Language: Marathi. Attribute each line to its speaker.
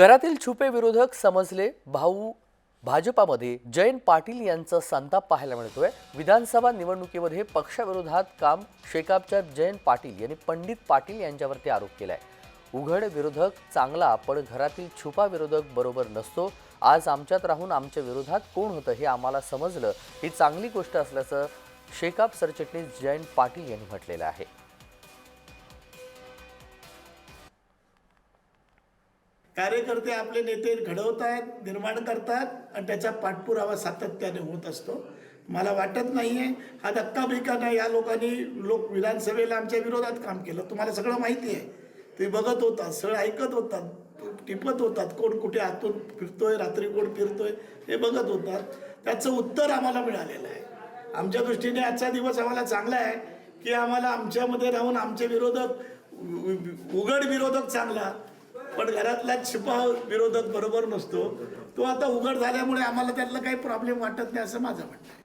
Speaker 1: घरातील छुपे विरोधक समजले भाऊ भाजपामध्ये जयंत पाटील यांचा संताप पाहायला मिळतोय. विधानसभा निवडणुकीमध्ये पक्षाविरोधात काम शेकापच्या जयंत पाटील यांनी पंडित पाटील यांच्यावरती आरोप केलाय. उघड विरोधक चांगला पण घरातील छुपा विरोधक बरोबर नसतो. आज आमच्यात राहून आमच्या विरोधात कोण होतं हे आम्हाला समजलं. ही चांगली गोष्ट असल्याचं शेकाप सरचिटणीस जयंत पाटील यांनी म्हटलेलं आहे.
Speaker 2: कार्यकर्ते आपले नेते घडवतात निर्माण करतात आणि त्याचा पाठपुरावा सातत्याने होत असतो. मला वाटत नाही आहे हा धक्काबिक्का नाही. या लोकांनी लोक विधानसभेला आमच्या विरोधात काम केलं. तुम्हाला सगळं माहिती आहे ते बघत होतात सगळं ऐकत होतात टिपत होतात कोण कुठे आतून फिरतोय रात्री कोण फिरतोय हे बघत होतात त्याचं उत्तर आम्हाला मिळालेलं आहे. आमच्या दृष्टीने आजचा दिवस आम्हाला चांगला आहे की आम्हाला आमच्यामध्ये राहून आमचे विरोधक उघड विरोधक चांगला पण घरातला छिपा विरोधक बरोबर नसतो. तो आता उघड झाल्यामुळे आम्हाला त्यातला काही प्रॉब्लेम वाटत नाही असं माझं म्हणणं आहे.